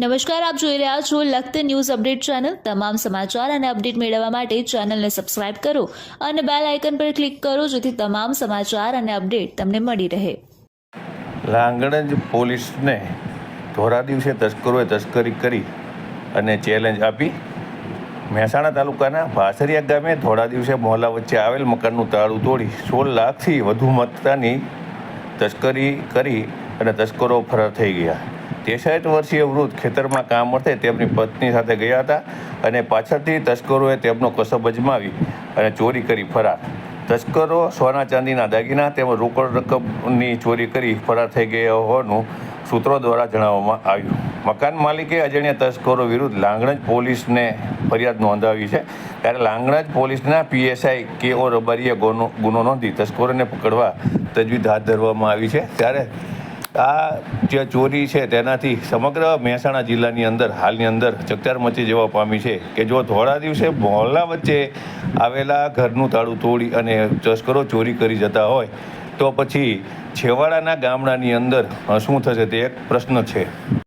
નમસ્કાર, આપ જોઈ રહ્યા છો લખત ન્યૂઝ અપડેટ ચેનલ. તમામ સમાચાર અને અપડેટ મેળવવા માટે ચેનલને સબસ્ક્રાઇબ કરો અને બેલ આઇકન પર ક્લિક કરો, જેથી તમામ સમાચાર અને અપડેટ તમને મળી રહે. લાંગણજ પોલીસને ધોરા દિવસે તસ્કરોએ તસ્કરી કરી અને ચેલેન્જ આપી. મહેસાણા તાલુકાના ભાસરિયા ગામે ધોળા દિવસે મોહલ્લા વચ્ચે આવેલ મકાનનું તાળું તોડી સોળ લાખથી વધુ મત્તાની તસ્કરી કરી અને તસ્કરો ફરાર થઈ ગયા. ત્રેસઠ વર્ષીય વૃદ્ધ ખેતરમાં કામ અર્થે તેમની પત્ની સાથે ગયા હતા અને પાછળથી તસ્કરોએ તેમનો કસબ અજમાવી અને ચોરી કરી ફરાર. તસ્કરો સોના ચાંદીના દાગીના તેમજ રોકડ રકમની ચોરી કરી ફરાર થઈ ગયા હોવાનું સૂત્રો દ્વારા જણાવવામાં આવ્યું. મકાન માલિકે અજાણ્યા તસ્કરો વિરુદ્ધ લાંગણજ પોલીસને ફરિયાદ નોંધાવી છે. ત્યારે લાંગણજ પોલીસના પીએસઆઈ કે ઓ રબારીએ ગુનો ગુનો નોંધી તસ્કરોને પકડવા તજવીજ હાથ ધરવામાં આવી છે. ત્યારે આ જે ચોરી છે તેનાથી સમગ્ર મહેસાણા જિલ્લાની અંદર, હાલની અંદર ચકચાર મચી જવા પામી છે કે જો થોડા દિવસે મોહલ્લા વચ્ચે આવેલા ઘરનું તાળું તોડી અને તસ્કરો ચોરી કરી જતા હોય, તો પછી છેવાડાના ગામડાની અંદર શું થશે તે એક પ્રશ્ન છે.